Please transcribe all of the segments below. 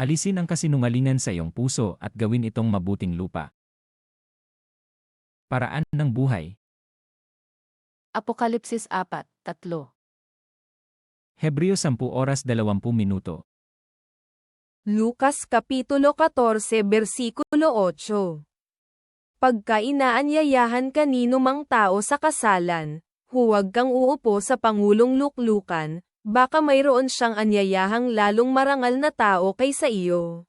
Alisin ang kasinungalingan sa iyong puso at gawin itong mabuting lupa. Paraan ng buhay. Apokalipsis 4, 3. Hebreo 10 oras 20 minuto. Lucas Kapitulo 14 Versikulo 8 Pagka inaanyayahan kanino mang tao sa kasalan, huwag kang uupo sa pangulong luklukan, baka mayroon siyang anyayahang lalong marangal na tao kaysa iyo.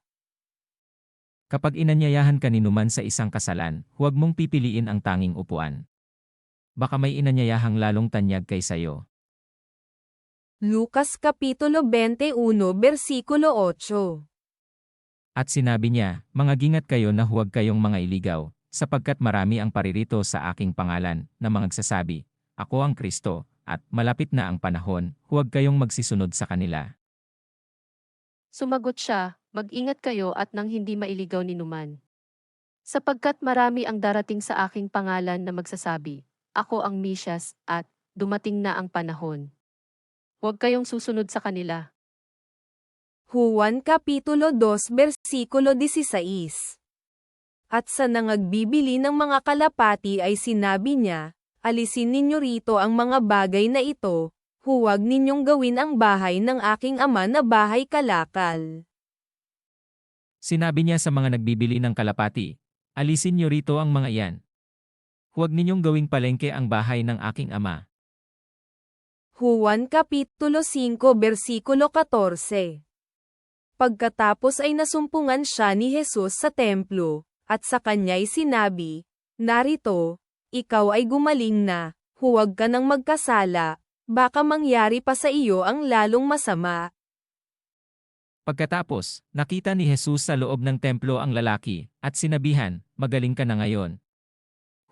Kapag inanyayahan ka ni numan sa isang kasalan, huwag mong pipiliin ang tanging upuan. Baka may inanyayahang lalong tanyag kay sayo. Lucas Kapitulo 21 Versikulo 8 At sinabi niya, mga gingat kayo na huwag kayong mga iligaw, sapagkat marami ang paririto sa aking pangalan, na mga nagsasabi, Ako ang Kristo, at malapit na ang panahon, huwag kayong magsisunod sa kanila. Sumagot siya, mag-ingat kayo at nang hindi mailigaw ni Numan. Sapagkat marami ang darating sa aking pangalan na magsasabi, Ako ang Mesias, at dumating na ang panahon. Huwag kayong susunod sa kanila. Juan Kapitulo 2 Versikulo 16 At sa nangagbibili ng mga kalapati ay sinabi niya, Alisin ninyo rito ang mga bagay na ito, huwag ninyong gawin ang bahay ng aking ama na bahay kalakal. Sinabi niya sa mga nagbibili ng kalapati, Alisin niyo rito ang mga iyan. Huwag ninyong gawing palengke ang bahay ng aking ama. Juan Kapitulo 5 Versikulo 14 Pagkatapos ay nasumpungan siya ni Jesus sa templo, at sa kanya'y sinabi, Narito, ikaw ay gumaling na, huwag ka nang magkasala, baka mangyari pa sa iyo ang lalong masama. Pagkatapos, nakita ni Jesus sa loob ng templo ang lalaki, at sinabihan, Magaling ka na ngayon.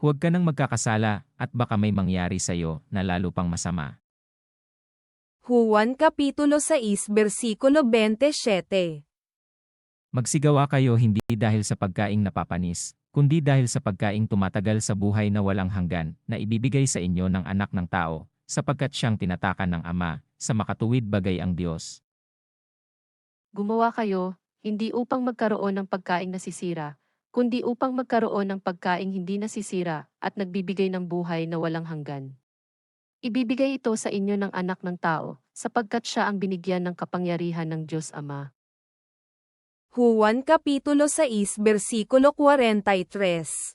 Huwag ka nang magkakasala, at baka may mangyari sa iyo na lalo pang masama. Juan Kapitulo 6 Versikulo 27 Magsigawa kayo hindi dahil sa pagkaing napapanis, kundi dahil sa pagkaing tumatagal sa buhay na walang hanggan, na ibibigay sa inyo ng anak ng tao, sapagkat siyang tinatakan ng Ama, sa makatuwid bagay ang Diyos. Gumawa kayo, hindi upang magkaroon ng pagkaing nasisira, kundi upang magkaroon ng pagkaing hindi nasisira at nagbibigay ng buhay na walang hanggan. Ibibigay ito sa inyo ng anak ng tao, sapagkat siya ang binigyan ng kapangyarihan ng Diyos Ama. Juan Kapitulo 6 Versikulo 43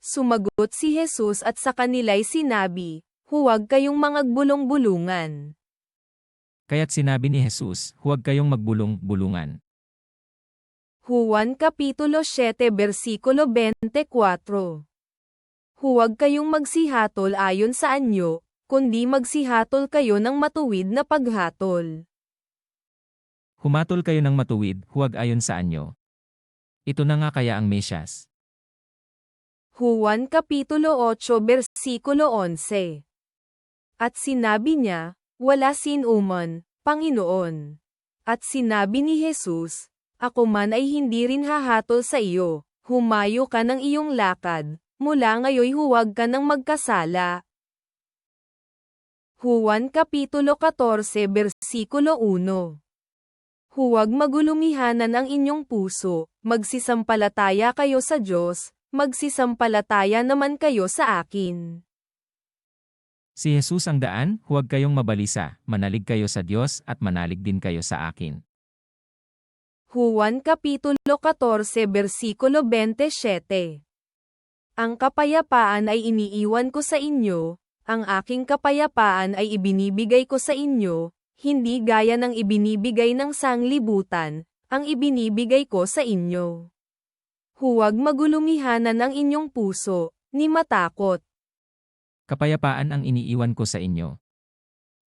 Sumagot si Jesus at sa kanila'y sinabi, Huwag kayong mangagbulong-bulungan. Kaya't sinabi ni Jesus, huwag kayong magbulong-bulungan. Juan Kapitulo 7 Versikulo 24 Huwag kayong magsihatol ayon sa anyo, kundi magsihatol kayo ng matuwid na paghatol. Humatol kayo ng matuwid, huwag ayon sa anyo. Ito na nga kaya ang Mesyas. Juan Kapitulo 8 Versikulo 11 At sinabi niya, Wala sinuman, Panginoon. At sinabi ni Jesus, Ako man ay hindi rin hahatol sa iyo, Humayo ka ng iyong lakad, mula ngayoy huwag ka ng magkasala. Juan Kapitulo 14 Versikulo 1 Huwag magulumihanan ang inyong puso, magsisampalataya kayo sa Diyos, magsisampalataya naman kayo sa akin. Si Jesus ang daan, huwag kayong mabalisa, manalig kayo sa Diyos at manalig din kayo sa akin. Juan Kapitulo 14 Versikulo 27 Ang kapayapaan ay iniiwan ko sa inyo, ang aking kapayapaan ay ibinibigay ko sa inyo, hindi gaya ng ibinibigay ng sanglibutan, ang ibinibigay ko sa inyo. Huwag magulumihanan ang inyong puso, ni matakot. Kapayapaan ang iniiwan ko sa inyo.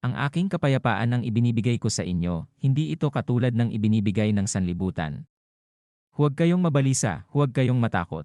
Ang aking kapayapaan ang ibinibigay ko sa inyo, hindi ito katulad ng ibinibigay ng sanlibutan. Huwag kayong mabalisa, huwag kayong matakot.